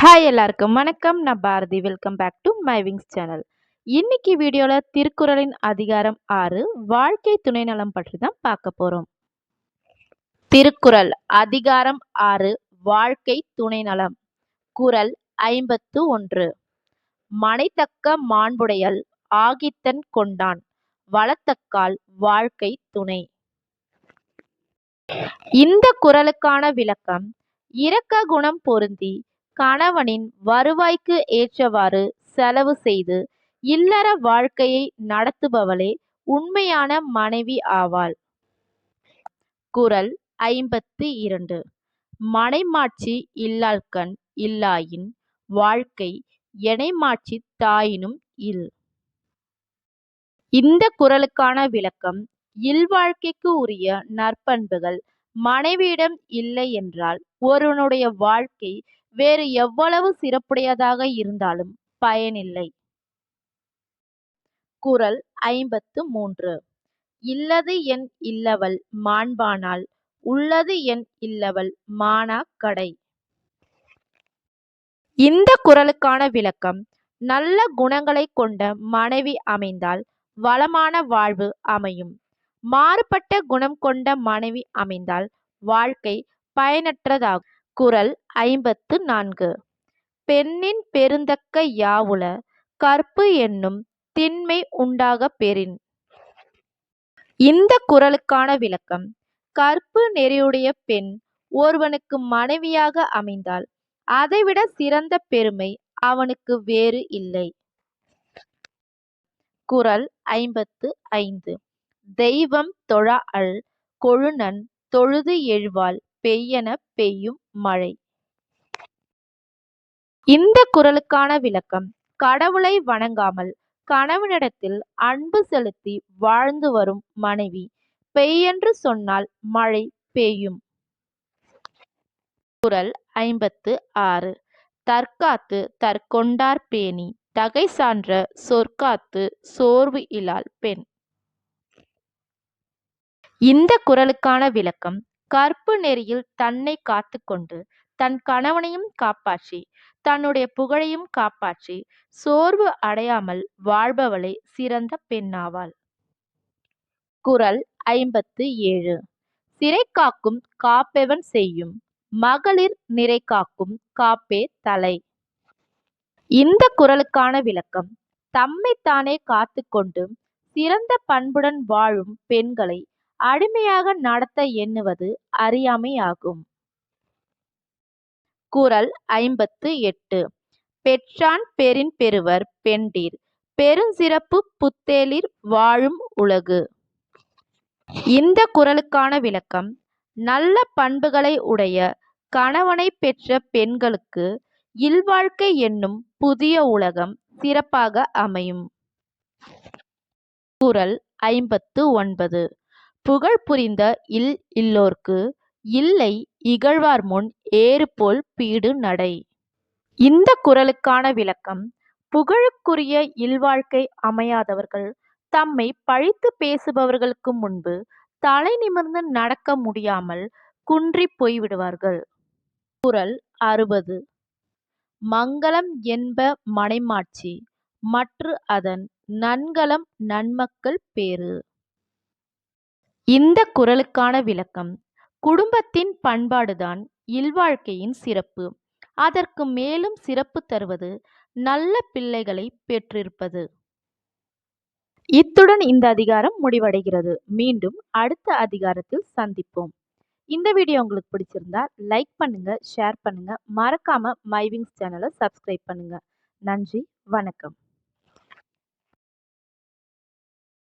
Hi எல்லாருக்கும் வணக்கம். நான் Bharathi. Welcome back to my wings channel இன்னைக்கு வீடியோவில் திருக்குறளின் அதிகாரம் ஆறு வாழ்க்கை துணை நலம் பற்றி தான் பார்க்க போகிறோம் திருக்குறள் அதிகாரம் ஆறு வாழ்க்கை துணை நலம் குறள் ஐம்பத்து ஒன்று. மனைத்தக்க மாண்புடையல் ஆகித்தன் கொண்டான் வளத்தக்கால் வாழ்க்கை துணை. இந்த குறளுக்கான விளக்கம் இரக்க குணம் பொருந்தி கணவனின் வருவாய்க்கு ஏற்றவாறு செலவு செய்து இல்லற வாழ்க்கையை நடத்துபவளே உண்மையான மனைவி ஆவாள். குறள் ஐம்பத்து இரண்டு. மனைமாட்சி இல்லாள்கண் இல்லாயின் வாழ்க்கை எனைமாட்சி தாயினும் இல். இந்த குறளுக்கான விளக்கம் இல்வாழ்க்கைக்கு உரிய நற்பண்புகள் மனைவியிடம் இல்லை என்றால் ஒருவனுடைய வாழ்க்கை வேறு எவ்வளவு சிறப்புடையதாக இருந்தாலும் பயனில்லை. குறள் ஐம்பத்து மூன்று. இல்லது என் இல்லவள் மாண்பானால் உள்ளது என் இல்லவள் மானா கடை இந்த குறளுக்கான விளக்கம் நல்ல குணங்களை கொண்ட மனைவி அமைந்தால் வளமான வாழ்வு அமையும். மாறுபட்ட குணம் கொண்ட மனைவி அமைந்தால் வாழ்க்கை பயனற்றதாகும். குறள் ஐம்பத்து நான்கு. பெண்ணின் பெருந்தக்க யாவுல கற்பு என்னும் திண்மை உண்டாக பெறின். இந்த குறளுக்கான விளக்கம் கற்பு நெறியுடைய பெண் ஒருவனுக்கு மனைவியாக அமைந்தால் அதைவிட சிறந்த பெருமை அவனுக்கு வேறு இல்லை. குறள் ஐம்பத்து ஐந்து. தெய்வம் தொழா அல் கொழுநன் தொழுது எழுவாள் பெய்யென பெய்யும் மழை. இந்த குறளுக்கான விளக்கம் கடவுளை வணங்காமல் கணவனிடத்தில் அன்பு செலுத்தி வாழ்ந்து வரும் மனைவி பெய்யென்று சொன்னால் மழை பெய்யும். குறள் ஐம்பத்து ஆறு தற்காத்து தற்கொண்டார் பேணி தகை சான்ற சொற்காத்து சோர்வு இலால் பெண். இந்த குரலுக்கான விளக்கம் கற்பு நெறியில் தன்னை காத்து கொண்டு தன் கணவனையும் காப்பாற்றி தன்னுடைய புகழையும் காப்பாற்றி சோர்வு அடையாமல் வாழ்பவளே சிறந்த பெண்ணாவாள். குறள் ஐம்பத்து ஏழு. சிறை காக்கும் காப்பெவன் செய்யும் மகளிர் நிறை காக்கும் காப்பே தலை இந்த குறளுக்கான விளக்கம் தம்மை தானே காத்து கொண்டு சிறந்த பண்புடன் வாழும் பெண்களை அடிமையாக நடத்த எண்ணுவது அறியாமையாகும். குறள் ஐம்பத்து எட்டு. பெற்றான் பெரின் பெறுவர் பெண்டீர் பெருஞ்சிறப்பு புத்தேலிர் வாழும் உலகு இந்த குறளுக்கான விளக்கம் நல்ல பண்புகளை உடைய கணவனை பெற்ற பெண்களுக்கு இல்வாழ்க்கை என்னும் புதிய உலகம் சிறப்பாக அமையும் குறள் ஐம்பத்து ஒன்பது. புகழ் புரிந்த இல் இல்லோர்க்கு இல்லை இகழ்வார் முன் ஏறுபோல் பீடு நடை. இந்த குரலுக்கான விளக்கம் புகழுக்குரிய இல்வாழ்க்கை அமையாதவர்கள் தம்மை பழித்து பேசுபவர்களுக்கு முன்பு தலை நிமிர்ந்து நடக்க முடியாமல் குன்றி போய்விடுவார்கள். குரல் அறுபது. மங்களம் என்ப மனைமாட்சி மற்று அதன் நன்கலம் நன்மக்கள் பேறு. இந்த குரலுக்கான விளக்கம். குடும்பத்தின் பண்பாடுதான் இல்வாழ்க்கையின் சிறப்பு. அதற்கு மேலும் சிறப்பு தருவது நல்ல பிள்ளைகளை பெற்றிருப்பது. இத்துடன் இந்த அதிகாரம் முடிவடைகிறது. மீண்டும் அடுத்த அதிகாரத்தில் சந்திப்போம். இந்த வீடியோ உங்களுக்கு பிடிச்சிருந்தா லைக் பண்ணுங்க ஷேர் பண்ணுங்க. மறக்காம மைவிங்ஸ் சேனலை சப்ஸ்கிரைப் பண்ணுங்க. நன்றி வணக்கம்.